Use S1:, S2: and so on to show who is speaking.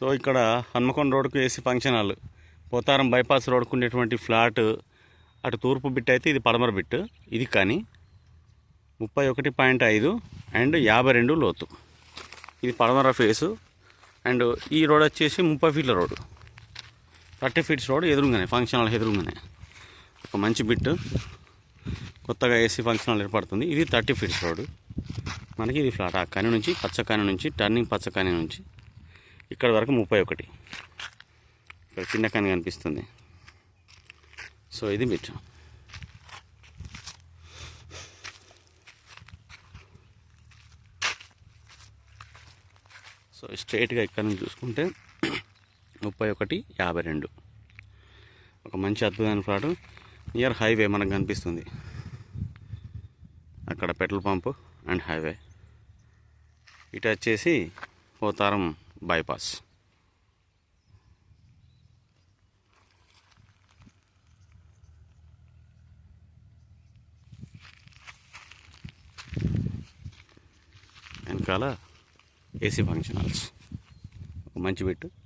S1: So ఇక్కడ Hanamkonda రోడ్కు AC function hall. Potharam bypass రోడ్కు ఉండేటువంటి flat అటు తూర్పు బిట్ అయితే ఇది పడమర బిట్. ఇది కానీ ముప్పై ఒకటి పాయింట్ ఐదు అండ్ యాభై రెండు లోతు. ఇది పడమర ఫేసు. అండ్ ఈ రోడ్ వచ్చేసి ముప్పై ఫీట్ల రోడ్ థర్టీ ఫీట్స్ రోడ్ ఎదురుగానే ఫంక్షన్ హాల్ ఎదురుగానే. ఒక మంచి బిట్. కొత్తగా ఏసీ ఫంక్షన్ హాల్ ఏర్పడుతుంది. ఇది థర్టీ ఫీట్స్ రోడ్ మనకి ఇది ఫ్లాట్. ఆ కాని నుంచి పచ్చకాని నుంచి టర్నింగ్ పచ్చకాని నుంచి. ఇక్కడ వరకు ముప్పై ఒకటి. ఇక్కడ చిన్న కని కనిపిస్తుంది. సో ఇది బిట్. సో స్ట్రైట్గా ఇక్కడ నుంచి చూసుకుంటే ముప్పై ఒకటి యాభై రెండు. ఒక మంచి అద్భుతమైన ఫ్లాట్ నియర్ హైవే మనకు కనిపిస్తుంది. అక్కడ పెట్రోల్ పంపు అండ్ హైవే ఇటు వచ్చేసి పోతారం బైపాస్. వెనకాల ఏసీ ఫంక్షన్ హాల్స్ మంచి బిట్టు.